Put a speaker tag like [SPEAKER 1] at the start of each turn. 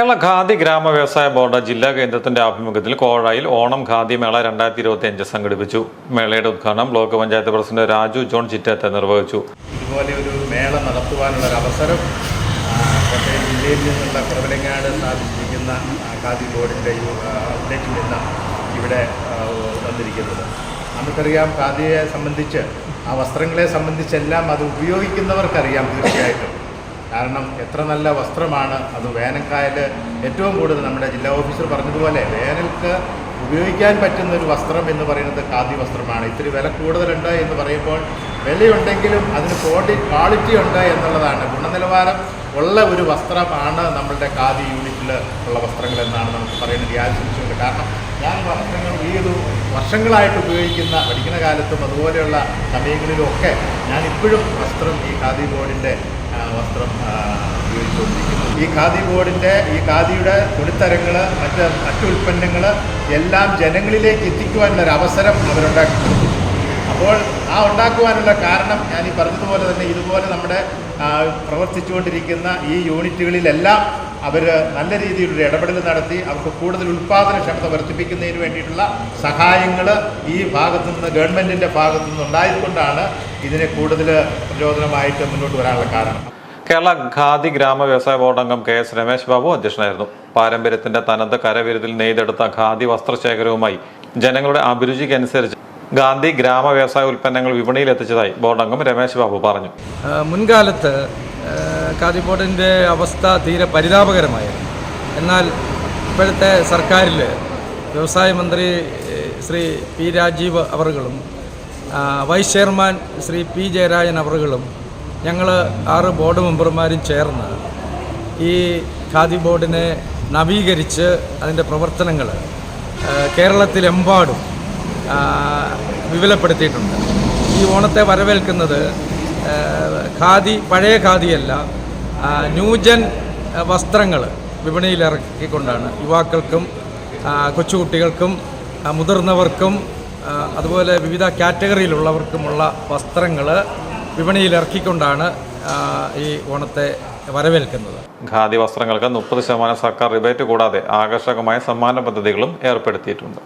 [SPEAKER 1] കേരള ഖാദി ഗ്രാമ വ്യവസായ ബോർഡ് ജില്ലാ കേന്ദ്രത്തിന്റെ ആഭിമുഖ്യത്തിൽ കോഴായിൽ ഓണം ഖാദി മേള രണ്ടായിരത്തി ഇരുപത്തി അഞ്ച് സംഘടിപ്പിച്ചു. മേളയുടെ ഉദ്ഘാടനം block panchayat president Raju John ചിറ്റത്തെ നിർവഹിച്ചു.
[SPEAKER 2] ഇതുപോലെ ഒരു മേള നടത്തുവാനുള്ള അവസരം കോട്ടയം ജില്ലയിൽ നിന്നുള്ള കുറവിലങ്ങാട് സ്ഥാപിച്ചിരിക്കുന്ന ഖാദി ബോർഡിന്റെ ഔട്ട്ലെറ്റിൽ നിന്ന് ഇവിടെ വന്നിരിക്കുന്നത്. നമുക്കറിയാം ഖാദിയെ സംബന്ധിച്ച് ആ വസ്ത്രങ്ങളെ സംബന്ധിച്ചെല്ലാം അത് ഉപയോഗിക്കുന്നവർക്കറിയാം തീർച്ചയായിട്ടും. കാരണം എത്ര നല്ല വസ്ത്രമാണ് അത് വേനൽക്കായൽ ഏറ്റവും കൂടുതൽ നമ്മുടെ ജില്ലാ ഓഫീസർ പറഞ്ഞതുപോലെ വേനൽക്ക് ഉപയോഗിക്കാൻ പറ്റുന്ന ഒരു വസ്ത്രം എന്ന് പറയുന്നത് ഖാദി വസ്ത്രമാണ്. ഇത്തിരി വില കൂടുതലുണ്ട് എന്ന് പറയുമ്പോൾ വിലയുണ്ടെങ്കിലും അതിന് ക്വാണ്ടി ക്വാളിറ്റി ഉണ്ട് എന്നുള്ളതാണ്. ഗുണനിലവാരം ഉള്ള ഒരു വസ്ത്രമാണ് നമ്മളുടെ ഖാദി യൂണിറ്റിൽ ഉള്ള വസ്ത്രങ്ങൾ എന്നാണ് നമുക്ക് പറയുന്നത്. യാചിച്ചുകൊണ്ട് കാരണം ഞാൻ വസ്ത്രങ്ങൾ ഒരു വർഷങ്ങളായിട്ട് ഉപയോഗിക്കുന്ന പഠിക്കുന്ന കാലത്തും അതുപോലെയുള്ള സമയങ്ങളിലും ഒക്കെ ഞാൻ ഇപ്പോഴും വസ്ത്രം ഈ ഖാദി ബോർഡിന്റെ വസ്ത്രം ഉപയോഗിച്ചുകൊണ്ടിരിക്കുന്നത്. ഈ ഖാദി ബോർഡിന്റെ ഈ ഖാദിയുടെ തുണിത്തരങ്ങൾ മറ്റ് മറ്റു ഉൽപ്പന്നങ്ങൾ എല്ലാം ജനങ്ങളിലേക്ക് എത്തിക്കുവാനുള്ളൊരു അവസരം അവരുണ്ടാക്കി കൊടുക്കും അപ്പോൾ ആ ഉണ്ടാക്കുവാനുള്ള കാരണം ഞാൻ ഈ പറഞ്ഞതുപോലെ തന്നെ ഇതുപോലെ നമ്മുടെ പ്രവർത്തിച്ചുകൊണ്ടിരിക്കുന്ന ഈ യൂണിറ്റുകളിലെല്ലാം അവർ നല്ല രീതിയിലൊരു ഇടപെടൽ നടത്തി അവർക്ക് കൂടുതൽ ഉൽപ്പാദനക്ഷമത വർദ്ധിപ്പിക്കുന്നതിന് വേണ്ടിയിട്ടുള്ള സഹായങ്ങൾ ഈ ഭാഗത്തു നിന്ന് ഗവൺമെന്റിന്റെ ഭാഗത്തു നിന്ന് ഉണ്ടായതുകൊണ്ടാണ് ഇതിനെ കൂടുതൽ പ്രചോദനമായിട്ട് മുന്നോട്ട് വരാനുള്ള കാരണം.
[SPEAKER 1] കേരള ഖാദി ഗ്രാമ വ്യവസായ ബോർഡ് അംഗം കെ എസ് രമേശ് ബാബു അധ്യക്ഷനായിരുന്നു. പാരമ്പര്യത്തിന്റെ തനത് കരവിരുതിൽ നെയ്തെടുത്ത ഖാദി വസ്ത്രശേഖരവുമായി ജനങ്ങളുടെ അഭിരുചിക്കനുസരിച്ച് ഗാന്ധി ഗ്രാമ വ്യവസായ ഉൽപ്പന്നങ്ങൾ വിപണിയിൽ എത്തിച്ചതായി ബോർഡ് അംഗം രമേശ് ബാബു പറഞ്ഞു.
[SPEAKER 3] മുൻകാലത്ത് ഖാദി ബോർഡിന്റെ അവസ്ഥ തീരെ പരിതാപകരമായിരുന്നു. എന്നാൽ ഇപ്പോഴത്തെ സർക്കാരിൽ വ്യവസായ മന്ത്രി Shri P Rajeev അവറുകളും vice chairman Shri P Jayarajan അവറുകളും ഞങ്ങൾ ആറ് ബോർഡ് മെമ്പർമാരും ചേർന്ന് ഈ ഖാദി ബോർഡിനെ നവീകരിച്ച് അതിന്റെ പ്രവർത്തനങ്ങൾ കേരളത്തിലെമ്പാടും വിപുലപ്പെടുത്തിയിട്ടുണ്ട്. ഈ ഓണത്തെ വരവേൽക്കുന്നത് ഖാദി പഴയ ഖാദിയല്ല ന്യൂജൻ വസ്ത്രങ്ങൾ വിപണിയിൽ ഇറക്കിക്കൊണ്ടാണ് യുവാക്കൾക്കും കൊച്ചുകുട്ടികൾക്കും മുതിർന്നവർക്കും അതുപോലെ വിവിധ കാറ്റഗറിയിലുള്ളവർക്കുമുള്ള വസ്ത്രങ്ങൾ വിപണിയിൽ ഇറക്കിക്കൊണ്ടാണ് ഈ ഓണത്തെ വരവേൽക്കുന്നത്.
[SPEAKER 1] ഖാദി വസ്ത്രങ്ങൾക്ക് മുപ്പത് ശതമാനം സർക്കാർ റിബേറ്റ് കൂടാതെ ആകർഷകമായ സമ്മാന പദ്ധതികളും ഏർപ്പെടുത്തിയിട്ടുണ്ട്.